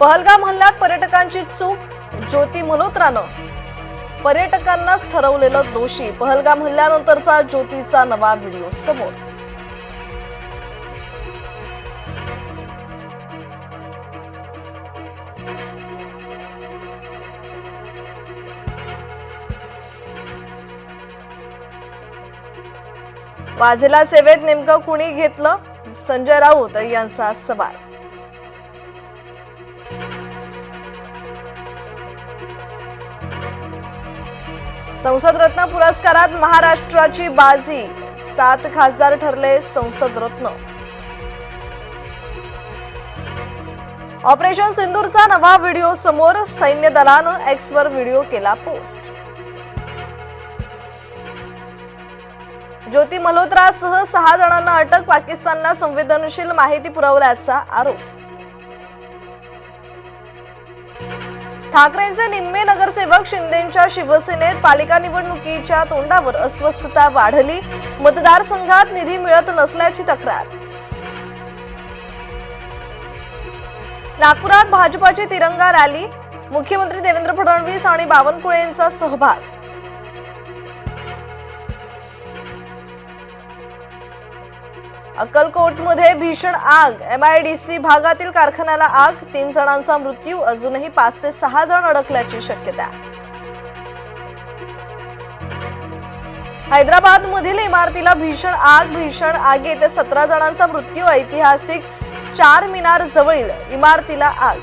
पहलगाम हल्ल्यात पर्यटकांची चूक ज्योती मल्होत्रानं. पर्यटकांनाच ठरवलेलं दोषी. पहलगाम हल्ल्यानंतरचा ज्योतीचा नवा व्हिडिओ समोर. वाझेला सेवेत नेमकं कुणी घेतलं? संजय राऊत यांचा सवाल. संसदरत्न पुरस्कारात महाराष्ट्राची बाजी. सात खासदार ठरले संसद रत्न. ऑपरेशन सिंदूरचा नवा व्हिडिओ समोर सैन्य दलानं एक्सवर व्हिडिओ केला पोस्ट. ज्योती मल्होत्रासह सहा जणांना अटक पाकिस्तानला संवेदनशील माहिती पुरवल्याचा आरोप. ठाकरेंचे निम्मे नगरसेवक शिंदेच्या शिवसेनेत पालिका निवडणुकीच्या तोंडावर अस्वस्थता वाढली. मतदारसंघात निधी मिळत नसल्याची तक्रार. नागपुरात भाजपाची तिरंगा रॅली. मुख्यमंत्री देवेंद्र फडणवीस आणि बावनकुळेंचा सहभाग. अक्कलकोटमध्ये भीषण आग. एम आय डी सी भागातील कारखान्याला आग. तीन जणांचा मृत्यू. अजूनही पाच ते सहा जण अडकल्याची शक्यता. हैदराबाद मधील इमारतीला भीषण आग भीषण आगीत सतरा जणांचा मृत्यू. ऐतिहासिक चार मिनार जवळील इमारतीला आग.